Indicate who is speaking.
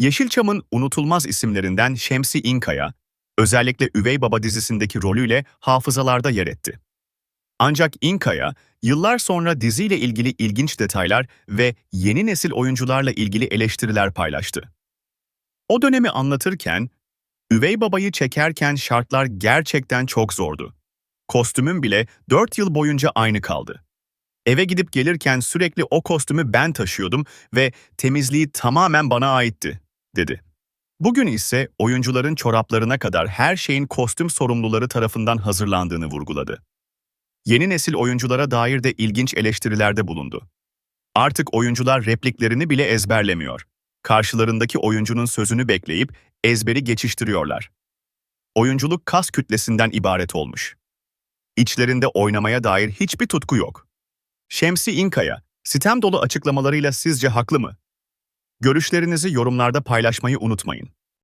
Speaker 1: Yeşilçam'ın unutulmaz isimlerinden Şemsi İnkaya, özellikle Üvey Baba dizisindeki rolüyle hafızalarda yer etti. Ancak İnkaya, yıllar sonra diziyle ilgili ilginç detaylar ve yeni nesil oyuncularla ilgili eleştiriler paylaştı. O dönemi anlatırken, Üvey Baba'yı çekerken şartlar gerçekten çok zordu. Kostümüm bile 4 yıl boyunca aynı kaldı. Eve gidip gelirken sürekli o kostümü ben taşıyordum ve temizliği tamamen bana aitti, dedi. Bugün ise oyuncuların çoraplarına kadar her şeyin kostüm sorumluları tarafından hazırlandığını vurguladı. Yeni nesil oyunculara dair de ilginç eleştirilerde bulundu. Artık oyuncular repliklerini bile ezberlemiyor. Karşılarındaki oyuncunun sözünü bekleyip ezberi geçiştiriyorlar. Oyunculuk kas kütlesinden ibaret olmuş. İçlerinde oynamaya dair hiçbir tutku yok. Şemsi İnkaya, sitem dolu açıklamalarıyla sizce haklı mı? Görüşlerinizi yorumlarda paylaşmayı unutmayın.